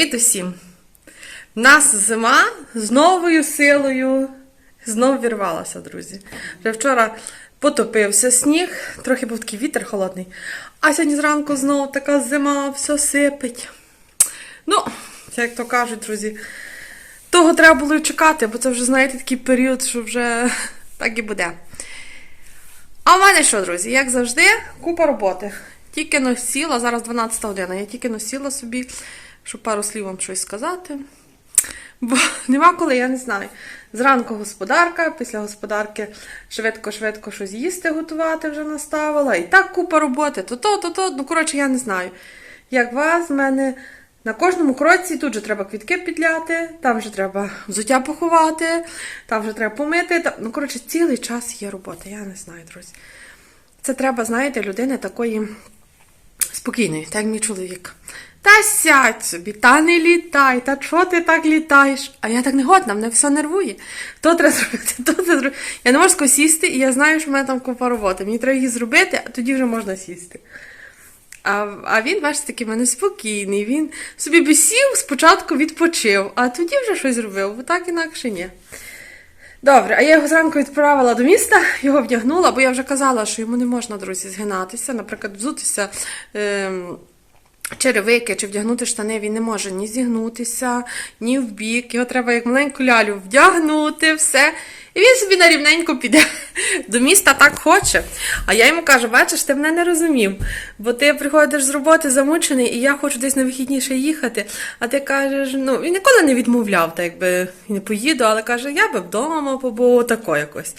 Привіт усім! Нас зима з новою силою знову вірвалася, друзі. Вже вчора потопився сніг, трохи був такий вітер холодний, а сьогодні зранку знову така зима, все сипить. Ну, як то кажуть, друзі, того треба було і чекати, бо це вже, знаєте, такий період, що вже так і буде. А в мене що, друзі, як завжди, купа роботи. Тільки но сіла, зараз 12 година, я тільки но сіла собі, щоб пару слів вам щось сказати. Бо нема коли, я не знаю. Зранку господарка, після господарки швидко-швидко щось їсти готувати вже наставила. І так купа роботи. То то, то, то. Ну, коротше, я не знаю. Як вас, в мене на кожному кроці тут же треба квітки підляти, там вже треба взуття поховати, там вже треба помити. Там... Ну, коротше, цілий час є робота, я не знаю, друзі. Це треба, знаєте, людини такої спокійної, так як мій чоловік. Та сядь собі, та не літай, та чого ти так літаєш? А я так не годна, мене все нервує. То треба зробити, то треба зробити. Я не можу сісти, і я знаю, що в мене там купа роботи. Мені треба її зробити, а тоді вже можна сісти. А, а він, бачите, такий мене спокійний. Він собі би сів, спочатку відпочив, а тоді вже щось зробив, бо так інакше ні. Добре, а я його зранку відправила до міста, його вдягнула, бо я вже казала, що йому не можна, друзі, згинатися, наприклад, взутися. Ем... Черевики чи вдягнути штани, він не може ні зігнутися, ні в бік. Його треба як маленьку лялю вдягнути, все. І він собі на рівненько піде до міста так хоче. А я йому кажу: бачиш, ти мене не розумів, бо ти приходиш з роботи замучений, і я хочу десь на вихідніше їхати. А ти кажеш, ну він ніколи не відмовляв, так якби не поїду, але каже, я би вдома побув тако якось.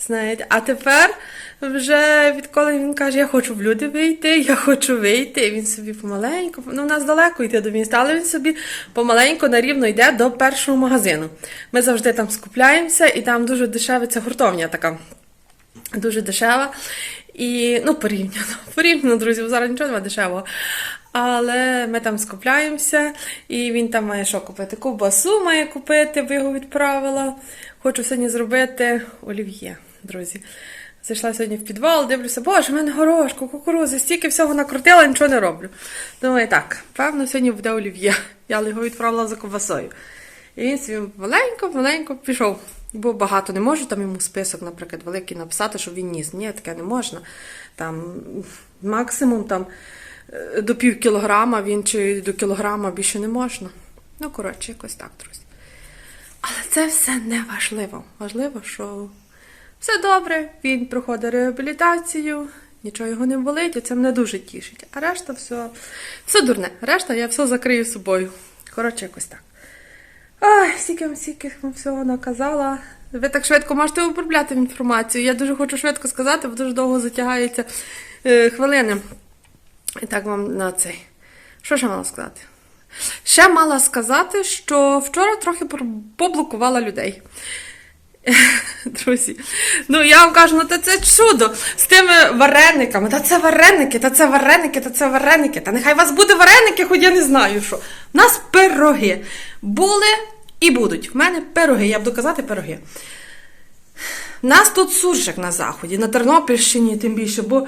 Знаєте, а тепер вже відколи він каже, я хочу в люди вийти, я хочу вийти. І він собі помаленьку, ну у нас далеко йти до міста, але він собі помаленьку на рівно йде до першого магазину. Ми завжди там скупляємося, і там дуже дешева ця гуртовня така. Дуже дешева. І, ну, порівняно, порівняно, друзі, зараз нічого немає дешевого. Але ми там скупляємося, і він там має що купити? Ковбасу має купити, бо його відправила. Хочу сьогодні зробити олів'є, друзі. Зайшла сьогодні в підвал, дивлюся, боже, в мене горошку, кукурузи, стільки всього накрутила, нічого не роблю. Думаю, так, певно, сьогодні буде олів'є. Я його відправила за ковбасою. І він собі маленько-маленько пішов. Бо багато не можу там йому список, наприклад, великий написати, щоб він ніс. Ні, таке не можна. Там максимум там е, до пів кілограма він чи до кілограма більше не можна. Ну, коротше, якось так, друзі. Але це все не важливо. Важливо, що все добре, він проходить реабілітацію, нічого його не болить, і це мене дуже тішить. А решта все, все дурне. Решта я все закрию собою. Коротше, якось так. Ой, стільки стільки вам всього наказала. Ви так швидко можете обробляти інформацію. Я дуже хочу швидко сказати, бо дуже довго затягаються е, хвилини. І так вам на цей. Що ще мала сказати? Ще мала сказати, що вчора трохи поблокувала людей. Друзі, ну я вам кажу, ну та це чудо з тими варениками. Та це вареники, та це вареники, та це вареники. Та нехай у вас буде вареники, хоч я не знаю що. У нас пироги були і будуть. В мене пироги, я буду казати пироги. У нас тут суржик на заході, на Тернопільщині, тим більше, бо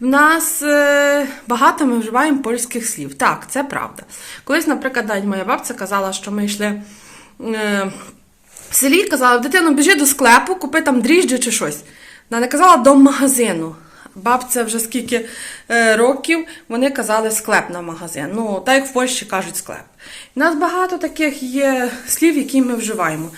в нас е, багато ми вживаємо польських слів. Так, це правда. Колись, наприклад, моя бабця казала, що ми йшли. Е, в селі казала, дитино, біжи до склепу, купи там дріжджі чи щось. Вона не казала до магазину. Бабця вже скільки е, років вони казали склеп на магазин. Ну, так як в Польщі кажуть склеп. У нас багато таких є слів, які ми вживаємо.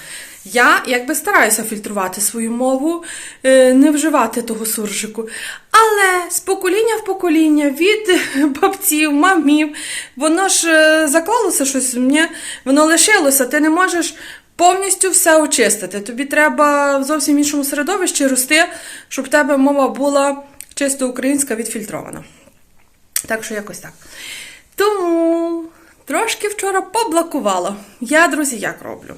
Я якби стараюся фільтрувати свою мову, е, не вживати того суржику. Але з покоління в покоління, від бабців, мамів, воно ж е, заклалося щось мені, воно лишилося. Ти не можеш повністю все очистити. Тобі треба в зовсім іншому середовищі рости, щоб в тебе мова була чисто українська відфільтрована. Так що якось так. Тому трошки вчора поблокувала. Я, друзі, як роблю?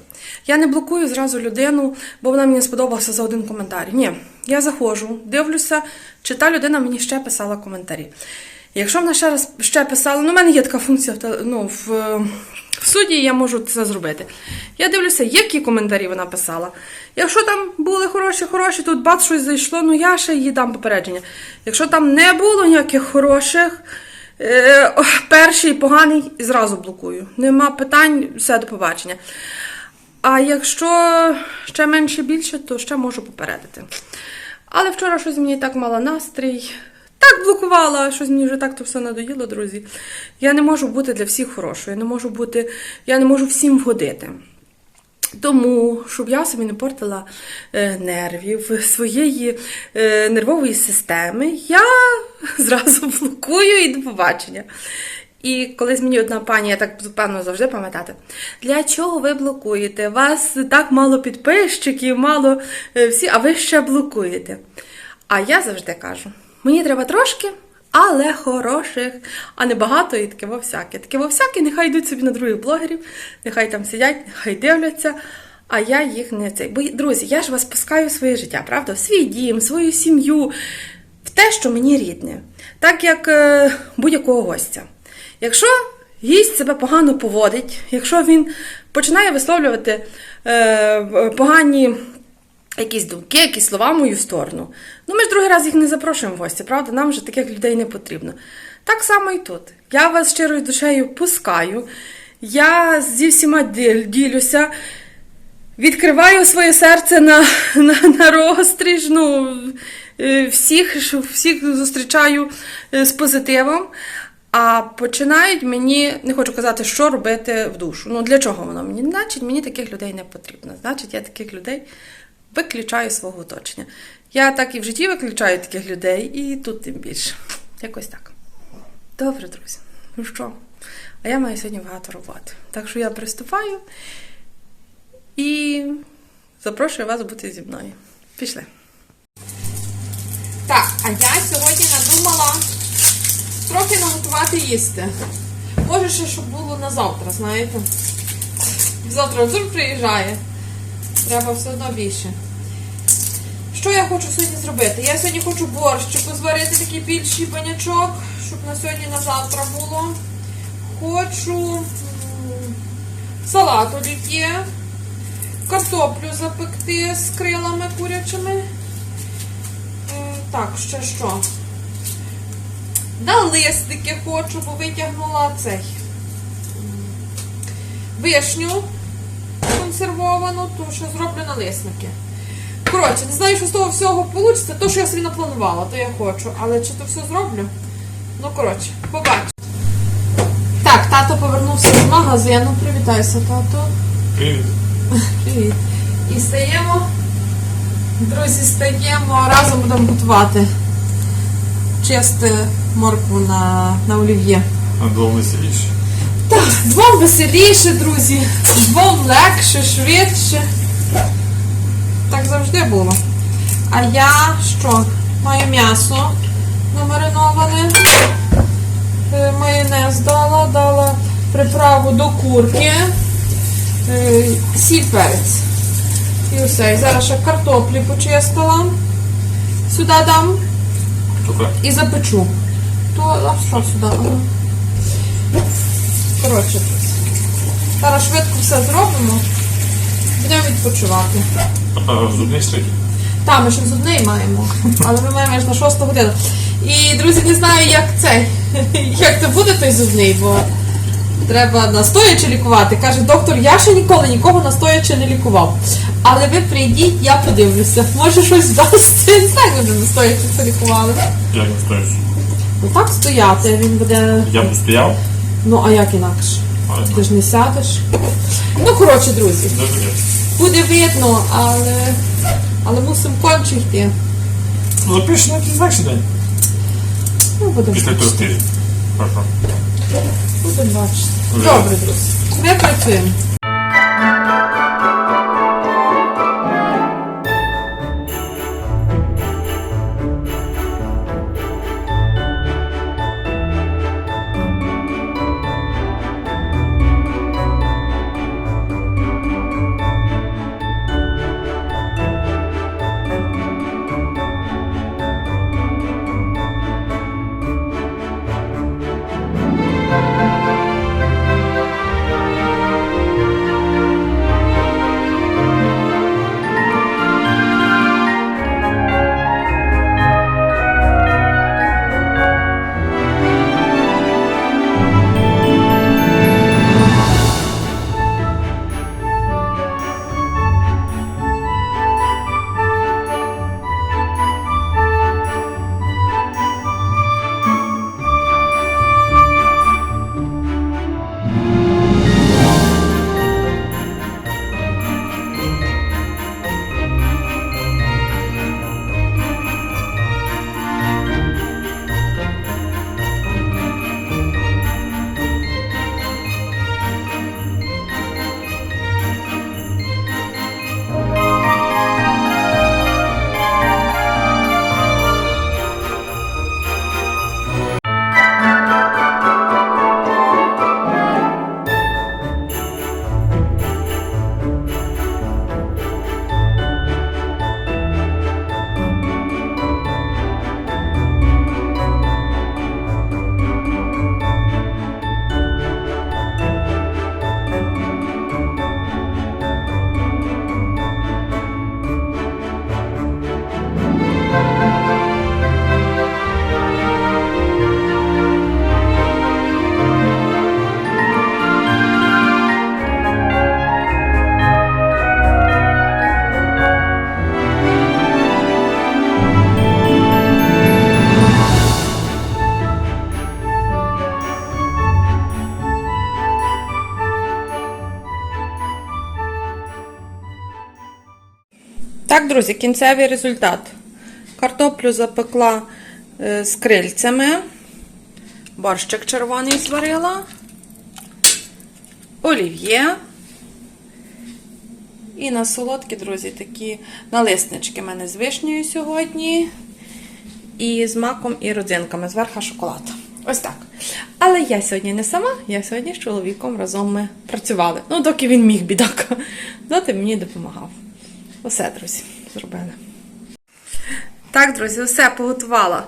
Я не блокую зразу людину, бо вона мені сподобалася за один коментар. Ні, я заходжу, дивлюся, чи та людина мені ще писала коментарі. Якщо вона ще раз ще писала, ну в мене є така функція ну, в, в суді, я можу це зробити. Я дивлюся, які коментарі вона писала. Якщо там були хороші, хороші, тут бац щось зайшло, ну я ще їй дам попередження. Якщо там не було ніяких хороших, Е, перший поганий зразу блокую. Нема питань, все до побачення. А якщо ще менше більше, то ще можу попередити. Але вчора щось мені так мала настрій. Так блокувала, щось мені вже так то все надоїло, друзі. Я не можу бути для всіх хорошою, я не можу бути, я не можу всім вгодити. Тому, щоб я собі не портила е, нервів своєї е, нервової системи, я зразу блокую і до побачення. І колись мені одна пані, я так певно завжди пам'ятати, для чого ви блокуєте? Вас так мало підписчиків, мало е, всі, а ви ще блокуєте. А я завжди кажу: мені треба трошки, але хороших, а не багато і таке во всяке. Таке во всяке, нехай йдуть собі на других блогерів, нехай там сидять, нехай дивляться. А я їх не цей. Бо, друзі, я ж вас пускаю в своє життя, правда? В свій дім, свою сім'ю, в те, що мені рідне, так як е, будь-якого гостя. Якщо гість себе погано поводить, якщо він починає висловлювати е, погані якісь думки, якісь слова в мою сторону, ну ми ж другий раз їх не запрошуємо в гості, правда? Нам вже таких людей не потрібно. Так само і тут. Я вас щирою душею пускаю, я зі всіма ділюся. Відкриваю своє серце на, на, на розстріж. Ну, е, всіх, всіх зустрічаю е, з позитивом. А починають мені, не хочу казати, що робити в душу. Ну для чого воно мені? Значить, мені таких людей не потрібно. Значить, я таких людей виключаю свого оточення. Я так і в житті виключаю таких людей, і тут тим більше. Якось так. Добре, друзі. Ну що? А я маю сьогодні багато роботи. Так що я приступаю і запрошую вас бути зі мною. Пішли. Так, а я сьогодні надумала трохи наготувати їсти. Може ще, щоб було на завтра, знаєте. Завтра Артур приїжджає. Треба все одно більше. Що я хочу сьогодні зробити? Я сьогодні хочу борщику зварити такий більший банячок, щоб на сьогодні на завтра було. Хочу салат олів'є, картоплю запекти з крилами курячими. Е, Так, ще що? Налисники хочу, бо витягнула цей вишню консервовану, то що зроблю налисники. Коротше, не знаю, що з того всього вийде. То, що я собі напланувала, то я хочу. Але чи то все зроблю? Ну, коротше, побачимо. Так, тато повернувся з магазину. Привітайся, тато. Привіт. Привіт. І стаємо, друзі, стаємо, разом будемо готувати. Чисти моркву на, на олів'є. А двом веселіше. Так, двом веселіше, друзі, двом легше, швидше. Так завжди було. А я що? Маю м'ясо намариноване. Е, Майонез дала, дала приправу до курки. Е, Сіль перець. І все. І зараз ще картоплі почистила. Сюди дам і запечу. То а що сюди? Коротше, зараз швидко все зробимо. Будемо відпочивати. А зубний штик? Там ми ще зубний маємо, але ми маємо аж на 6 годину. І, друзі, не знаю, як це, як це буде той зубний, бо треба настоячи лікувати. Каже, доктор, я ще ніколи нікого настоячи не лікував. Але ви прийдіть, я подивлюся. Може щось вдасться. Не знаю, як ви настоячи це лікували. Як не стоїш? Ну так стояти, він буде. Я б стояв, Ну, а як інакше? Ти ж не сядеш. Ну, коротше, друзі, буде видно, але, але мусимо конче йти. Ну, на якийсь легший день. Ну, будемо Після того трьох Будемо бачити. Добре, друзі. Ми працюємо. Так, друзі, кінцевий результат. Картоплю запекла е, з крильцями. Борщик червоний зварила. Олів'є. І на солодкі, друзі, такі налиснички в мене з вишнею сьогодні. І з маком і родзинками, зверху шоколад. Ось так. Але я сьогодні не сама, я сьогодні з чоловіком разом ми працювали. Ну, доки він міг, бідак. Доти мені допомагав. Усе, друзі, зробили. Так, друзі, все поготувала.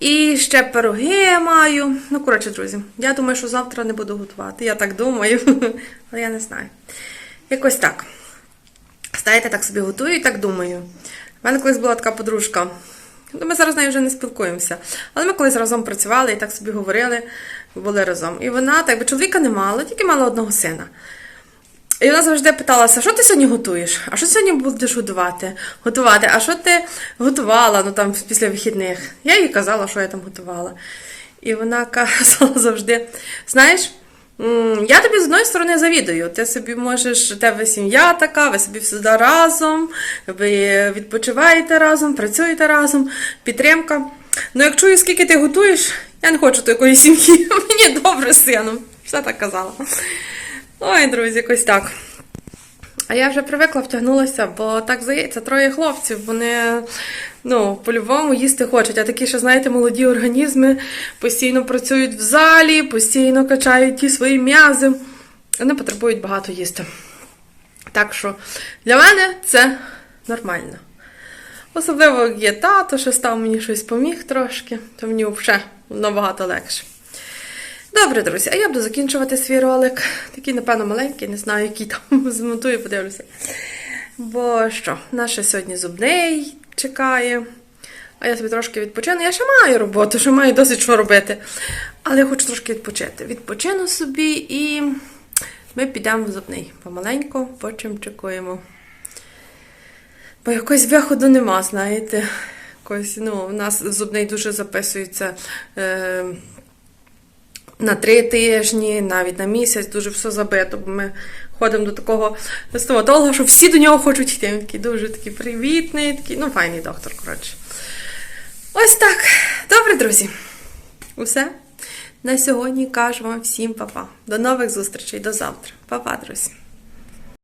І ще пироги маю. Ну, коротше, друзі, я думаю, що завтра не буду готувати. Я так думаю, але я не знаю. Якось так. Знаєте, так собі готую і так думаю. У мене колись була така подружка. Ну, Ми зараз з нею вже не спілкуємося. Але ми колись разом працювали і так собі говорили, були разом. І вона, так би чоловіка не мала, тільки мала одного сина. І вона завжди питалася, що ти сьогодні готуєш? А що сьогодні будеш готувати? Готувати? А що ти готувала ну, там, після вихідних? Я їй казала, що я там готувала. І вона казала завжди: знаєш, я тобі з одної сторони завідую. Ти собі можеш, у тебе сім'я така, ви собі всюди разом, ви відпочиваєте разом, працюєте разом, підтримка. Ну, як чую, скільки ти готуєш, я не хочу такої сім'ї. Мені добре з сином. Все так казала. Ой, друзі, якось так. А я вже привикла, втягнулася, бо так здається, троє хлопців, вони ну, по-любому їсти хочуть. А такі, що, знаєте, молоді організми постійно працюють в залі, постійно качають ті свої м'язи. Вони потребують багато їсти. Так що для мене це нормально. Особливо як є тато, що став мені щось поміг трошки, то мені взагалі набагато легше. Добре, друзі, а я буду закінчувати свій ролик. Такий, напевно, маленький, не знаю, який там змонтую, подивлюся. Бо що, наш ще сьогодні зубний чекає. А я собі трошки відпочину. Я ще маю роботу, ще маю досить що робити. Але я хочу трошки відпочити. Відпочину собі і ми підемо в зубний. Помаленьку, потім чекуємо. Бо якось виходу нема, знаєте. Якось, ну, у нас зубний дуже записується. Е- на три тижні, навіть на місяць, дуже все забито. Бо ми ходимо до такого стоматолога, що всі до нього хочуть йти. Він такий дуже такий привітний, такий, ну, файний доктор, коротше. Ось так. Добре, друзі. Усе. На сьогодні кажу вам всім па-па. До нових зустрічей, до завтра. Па-па, друзі.